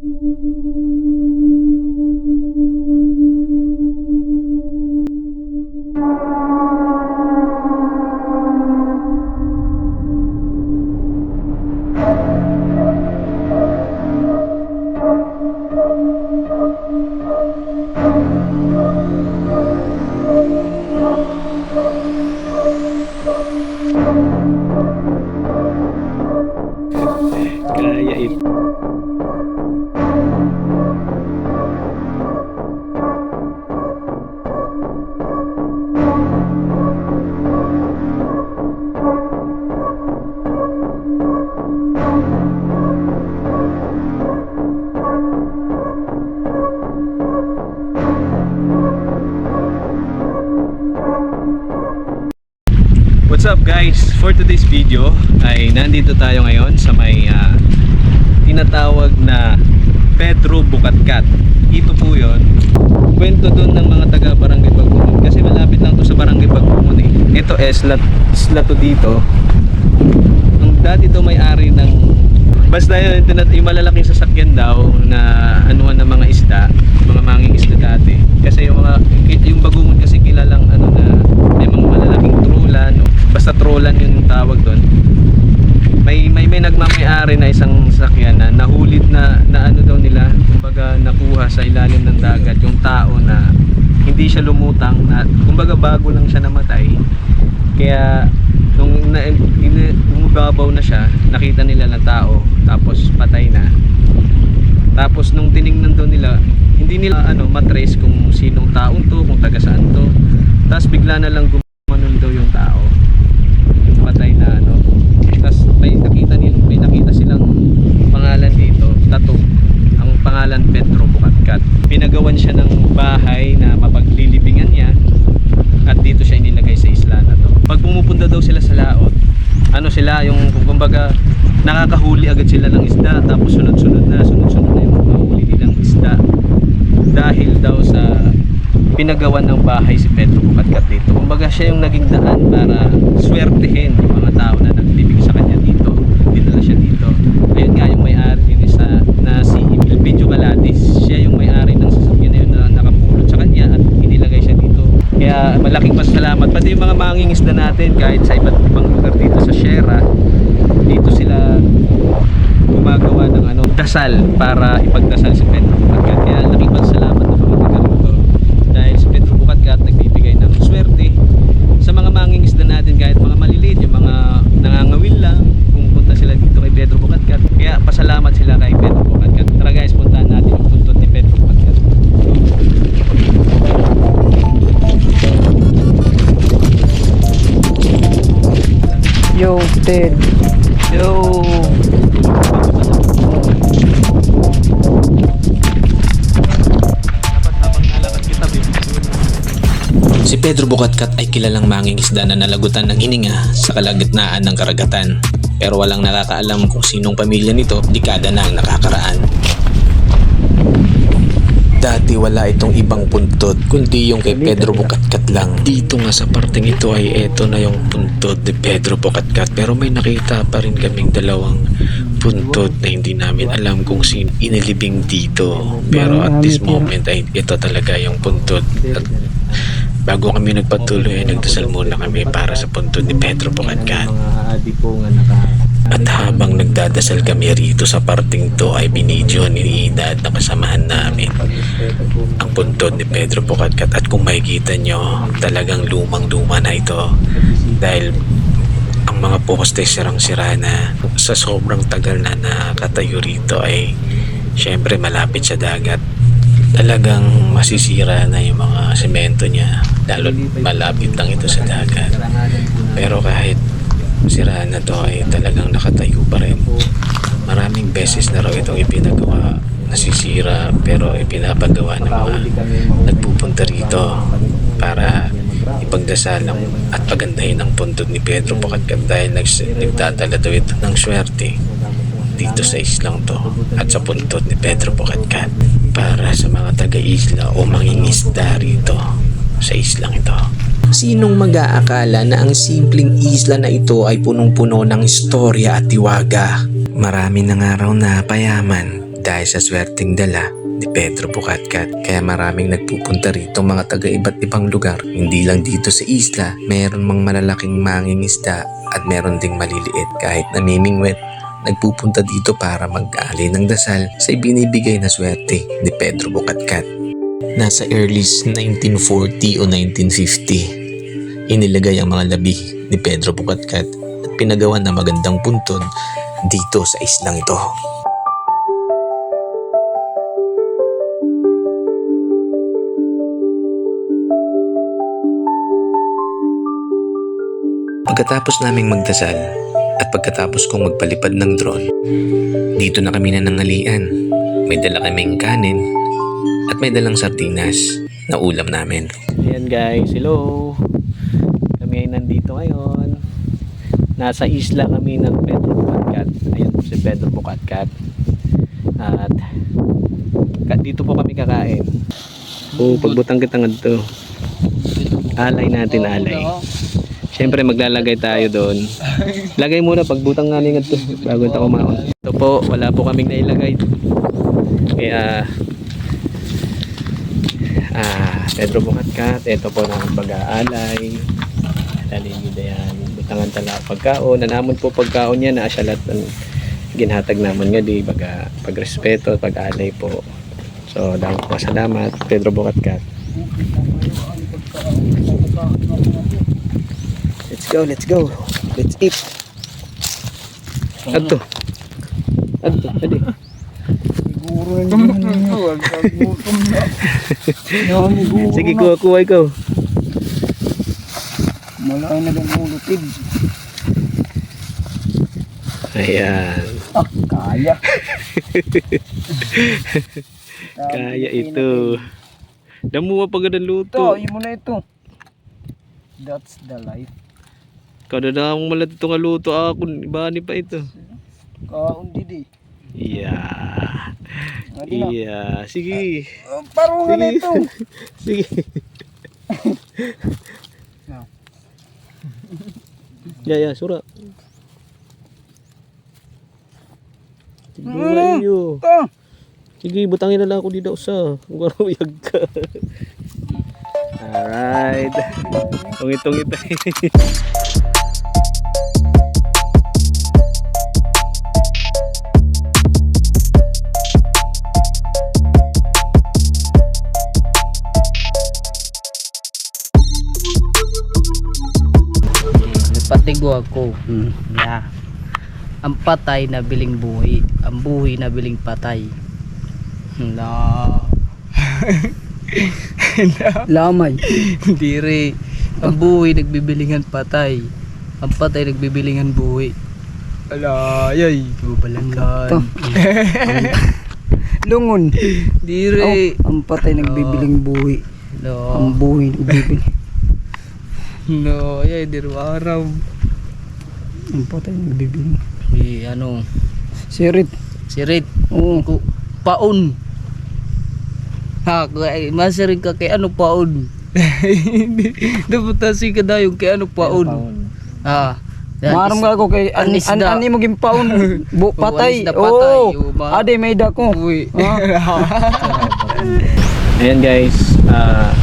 Kaya For today's video ay nandito tayo ngayon sa may ah, tinatawag na Pedro Bukatkat. Ito po yon. Kwento doon ng mga taga Barangay Pagpumun kasi malapit lang to sa Barangay Pagpumun eh. Ito eh, slat, slat to dito. Ang dati to may-ari ng basta yun, yung malalaking sasakyan daw na anuhan ng mga isda, mga manging isda dati. Kasi yung mga yung Bagumon kasi kilalang ano na may mga malalaking trulan, o basta trulan yung tawag doon. May may may nagmamay-ari na isang sasakyan na nahulit na na ano daw nila, kumbaga nakuha sa ilalim ng dagat yung tao na hindi siya lumutang na kumbaga bago lang siya namatay. Kaya nung na, in, umubabaw na siya, nakita nila ng tao, tapos patay na. Tapos nung tiningnan daw nila, hindi nila ano matrace kung sinong taong to, kung taga saan to. Tapos bigla na lang gumanon daw yung tao. Yung patay na ano. Tapos may nakita nila, may nakita silang pangalan dito, tattoo. Ang Pedro Bukatkat. Pinagawan siya ng bahay na mapaglilibingan niya at dito siya inilagay sa isla na to. Pag pumupunta daw sila sa laot, ano sila yung kumbaga nakakahuli agad sila ng isda tapos sunod-sunod na sunod-sunod na yung mahuli nilang isda dahil daw sa pinagawan ng bahay si Pedro Bukatkat dito. Kumbaga siya yung naging daan para swertehin yung mga tao na naglibing sa kanya dito. Dinala siya dito. Ayun nga yung may-ari yun isa na si Elpidio Calatis. Siya yung may-ari ng sasakyan na yun na nakapulot sa kanya at inilagay siya dito. Malaking pasalamat. Pati yung mga mangingisda natin kahit sa iba't ibang lugar dito sa Sierra, dito sila gumagawa ng ano, dasal para ipagdasal si Pedro Yo, Ted. Yo! Si Pedro Bukatkat ay kilalang mangingisda na nalagutan ng hininga sa kalagitnaan ng karagatan. Pero walang nakakaalam kung sinong pamilya nito dekada na ang nakakaraan. Dati wala itong ibang puntod kundi yung kay Pedro Bukatkat lang. Dito nga sa parteng ito ay eto na yung puntod ni Pedro Bukatkat pero may nakita pa rin kaming dalawang puntod na hindi namin alam kung sino inilibing dito. Pero at this moment ay ito talaga yung puntod at Bago kami nagpatuloy ay nagdasal muna kami para sa puntod ni Pedro Bukatkat. Mga adi po nga naka... At habang nagdadasal kami rito sa parting to ay binidyo ni Ida at nakasamahan namin ang puntod ni Pedro Bukatkat at kung makikita nyo talagang lumang luma na ito. Dahil ang mga poste sirang-sira na sa sobrang tagal na nakatayo rito ay syempre malapit sa dagat. Talagang masisira na yung mga semento niya lalo malapit lang ito sa dagat. Pero kahit sira na to ay talagang nakatayo pa rin maraming beses na raw itong ipinagawa nasisira pero ipinapagawa ng mga nagpupunta rito para ipagdasal ang, at pagandahin ang puntod ni Pedro Bukatkat dahil nags, nagdadala daw ito ng swerte dito sa islang to at sa puntod ni Pedro Bukatkat para sa mga taga-isla o mangingisda rito sa islang ito. Sinong mag-aakala na ang simpleng isla na ito ay punong-puno ng istorya at tiwaga? Marami na nga raw na payaman dahil sa swerteng dala ni Pedro Bucatcat. Kaya maraming nagpupunta rito mga taga iba't ibang lugar. Hindi lang dito sa isla, meron mang malalaking mangingisda at meron ding maliliit. Kahit namimingwet, nagpupunta dito para mag-ali ng dasal sa ibinibigay na swerte ni Pedro Bucatcat. Nasa early 1940 o 1950, inilagay ang mga labi ni Pedro Bucatcat at pinagawa na magandang puntod dito sa islang ito. Pagkatapos naming magdasal at pagkatapos kong magpalipad ng drone, dito na kami nanangalian. May dala kaming kanin at may dalang sardinas na ulam namin. Ayan guys, hello. Kami ay nandito ngayon. Nasa isla kami ng Pedro Bucatcat. Ayan po si Pedro Bucatcat. At dito po kami kakain. O pagbutang kitang to. Alay natin, alay. Siyempre maglalagay tayo doon. Lagay muna pagbutang nga nga to bago ito kumaon. Ito po, wala po kaming nailagay. Kaya ah, Pedro Bucatcat, ito po ng pag-aalay. Lalimida yan. Butangan tala pagkaon. Nanamon po pagkaon yan na asyalat ng ginhatag naman nga di baga pagrespeto, pag-alay po. So, dahil po salamat, Pedro Bucatcat. Let's go, let's go. Let's eat. Adto. Adto, adi. Siguro hindi na Sige, na. kuha, kuha ikaw. Malaki na lang ulutid. Ayan. Ah, kaya. Kaya ito. Damuha pa Ito, luto. ayun mo na ito. That's the life. Kada na akong malat ito nga luto ako. Ibani pa ito. Kaon didi. Yeah. Yeah. Sige. Uh, parungan Sige. ito. Sige. No. yeah, yeah. Sura. Sige, Mm. iyo. Sige, butangin na lang ako dito sa. Kung karuyag ka. Alright. Tungit-tungit tayo. Nagpatigo ako. Yeah. Ang patay na biling buhi. Ang buhi na biling patay. Na. Lamay. Dire. Ang buhi nagbibilingan patay. Ang patay nagbibilingan buhi. Ala, yay. Babalanggan. Lungon. Dire. Oh, ang patay nagbibiling buhi. No. Ang buhi nagbibiling. No, yay. Dire araw. Ang patay nagbibiling. Di, ano. Sirit. Sirit. Oo. Ku, paon. Ha, kay masirin ka kay ano paon. Dapat tasi ka dayon kay ano paon. Ha. yan, Maram ka ako kay an, an, ani mo gimpaon. Bu, patay. Oo. Ma- Ade may dako. Uy. Ayan guys, ah,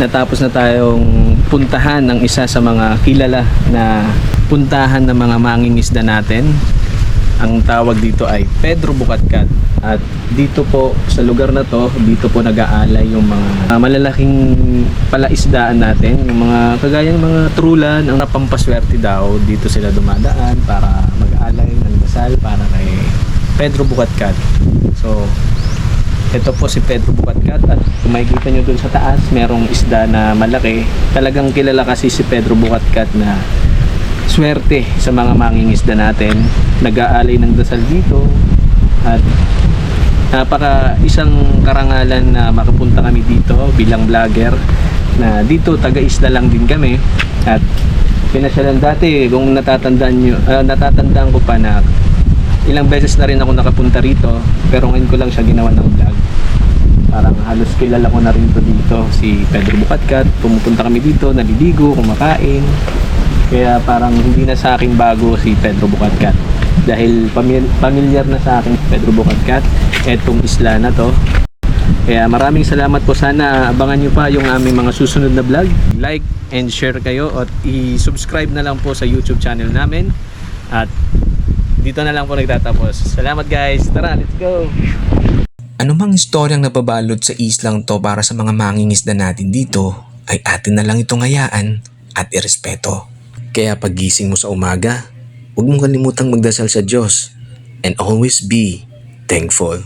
natapos na tayong puntahan ng isa sa mga kilala na puntahan ng mga mangingisda natin. Ang tawag dito ay Pedro Bucatcat. At dito po sa lugar na to, dito po nag-aalay yung mga ah, malalaking palaisdaan natin. Yung mga kagaya ng mga trulan, ang napampaswerte daw, dito sila dumadaan para mag-aalay ng dasal para kay Pedro Bucatcat. So, ito po si Pedro Bucatcat at kung makikita nyo dun sa taas, merong isda na malaki. Talagang kilala kasi si Pedro Bucatcat na swerte sa mga mangingisda natin. Nag-aalay ng dasal dito at napaka isang karangalan na makapunta kami dito bilang vlogger na dito taga-isda lang din kami at pinasyalan dati kung natatandaan nyo, ah, natatandaan ko pa na ilang beses na rin ako nakapunta rito pero ngayon ko lang siya ginawa ng vlog. Parang halos kilala ko na rin to dito si Pedro Bucatcat pumupunta kami dito naliligo kumakain. Kaya parang hindi na sa akin bago si Pedro Bucatcat dahil pamil- familiar na sa akin Pedro Bocatcat etong isla na to. Kaya maraming salamat po. Sana abangan nyo pa yung aming mga susunod na vlog. Like and share kayo at i-subscribe na lang po sa youtube channel namin. At dito na lang po nagtatapos salamat guys tara let's go Anumang istoryang nababalot sa islang to para sa mga mangingisda natin dito ay atin na lang itong hayaan at irespeto. Kaya pagising mo sa umaga, huwag mong kalimutang magdasal sa Diyos and always be thankful.